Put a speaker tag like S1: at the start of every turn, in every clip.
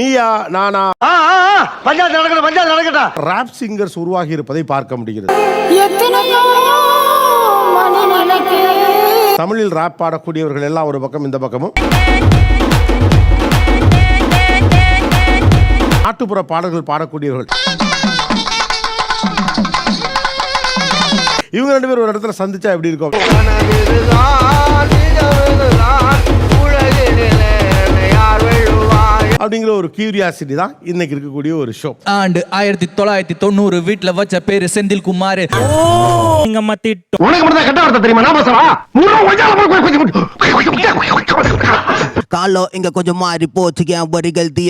S1: நீயா நானா?
S2: பஞ்சாயத்து நடக்கட்டும் பஞ்சாயத்து நடக்கட்டும்.
S1: Rap singers உருவாகி இருப்பதை பார்க்க முடிகிறது. தமிழில் ராப் பாடக்கூடியவர்கள் எல்லாம் ஒரு பக்கம் இந்த பக்கமும். நாட்டுப்புற பாடல்கள் பாடக்கூடியவர்கள். இவங்க ரெண்டு பேரும் ஒரு இடத்துல சந்திச்சா எப்படி இருக்கும்? அப்படிங்கிற ஒரு கியூரியாசிட்டி தான் இன்னைக்கு இருக்கக்கூடிய ஒரு ஷோ
S3: ஆண்டு ஆயிரத்தி தொள்ளாயிரத்தி தொண்ணூறு வீட்டுல வச்ச பேரு செந்தில் குமார்
S4: நீங்க மத்திட்டு.
S2: உனக்கு மட்டும் கட்ட வார்த்தை தெரியுமா? நான் பேசுறா
S5: காலம் இங்க கொஞ்சம் மாறி போச்சு என் வரிகள் தீ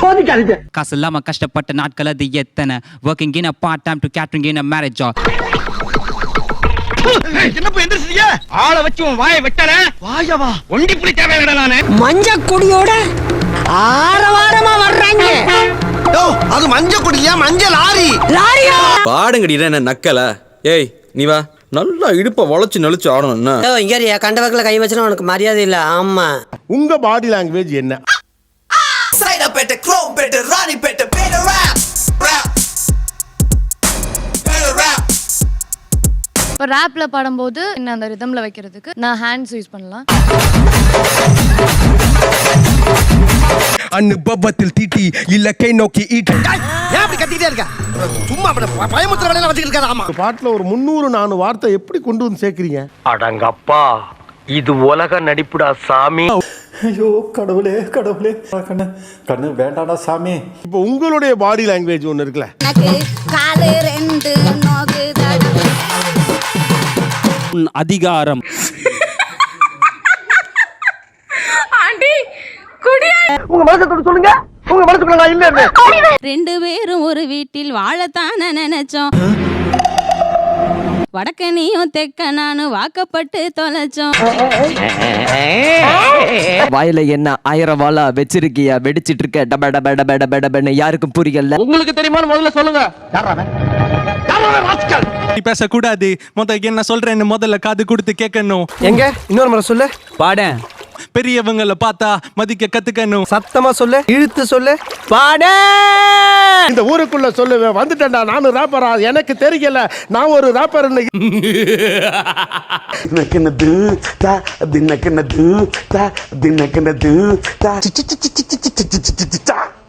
S2: சோதிக்காதீங்க.
S6: காசு இல்லாம கஷ்டப்பட்ட நாட்கள் அது எத்தனை? Working in part time to catering in marriage
S2: எந்திரிச்சிங்க ஆளை வச்சு உன் வாயை வெட்டல? வாயவா? ஒண்டி புடி தேவையான நானு?
S5: மஞ்ச கொடியோட ஆரவாரமா வர்றாங்க. அது மஞ்ச கொடியா மஞ்ச லாரி. லாரியா?
S7: பாடுங்கடிடா என்ன நக்கல. ஏய் நீ வா. நல்லா இடுப்ப வளைச்சு நெளிச்சு ஆடணும் என்ன?
S5: இங்க கண்டவக்கில் கை வச்சுனா உனக்கு மரியாதை இல்ல. ஆமா.
S1: உங்க பாடி லாங்குவேஜ் என்ன?
S3: சைதாப்பேட்டை குரோம்பேட்டை ராணிப்பேட்டை பேட ரேப்
S8: இப்போ ரேப்ல பாடும்போது என்ன அந்த ரிதம்ல வைக்கிறதுக்கு? நான் ஹேண்ட்ஸ் யூஸ் பண்ணலாம்.
S3: அனுபவத்தில் தீட்டி இலக்கை நோக்கி ஈட்ட.
S5: ஏன் அப்படி கத்திட்டே இருக்க? சும்மா அப்படி பயமுத்திர வேலையில வச்சுக்கிட்டு இருக்காத ஆமா
S1: ஒரு பாட்டுல ஒரு முந்நூறு நானூறு வார்த்தை எப்படி கொண்டு வந்து சேர்க்கறீங்க?
S2: அடங்கப்பா இது உலக நடிப்புடா சாமி.
S9: ஐயோ கடவுளே கடவுளே. கண்ணு கண்ணு வேண்டாடா சாமி.
S1: இப்போ உங்களுடைய பாடி லாங்குவேஜ் ஒன்று இருக்குல்ல?
S8: காலு ரெண்டு நோகுதடி
S4: அதிகாரம்.
S2: உங்க சொல்லுங்க. உங்க மனசுக்குள்ள நான் இல்ல
S8: ரெண்டு பேரும் ஒரு வீட்டில் வாழத்தான நினைச்சோம். வடக்க நீயும் தெக்க நானும் வாக்கப்பட்டு தொலைச்சோம்.
S5: வாயில என்ன ஆயிரம் வாழா வச்சிருக்கியா? வெடிச்சிட்டு இருக்க. டப டப டப டப டபன்னு யாருக்கும் புரியல.
S2: உங்களுக்கு தெரியுமான்னு முதல்ல சொல்லுங்க.
S4: பேசக்கூடாது முத என்ன சொல்றேன்னு முதல்ல காது கொடுத்து கேட்கணும்
S5: எங்க இன்னொரு முறை சொல்லு
S3: பாட
S4: பெரியவங்கள பார்த்தா மதிக்க கத்துக்கணும்
S5: சத்தமா சொல்லு இழுத்து சொல்லு பாட
S1: இந்த ஊருக்குள்ள சொல்லுவேன் வந்துட்டேன்டா நானும் ராப்பரா எனக்கு தெரியல நான் ஒரு ராப்பர்
S9: தினக்கனது தா தினக்கனது தா தினக்கனது தா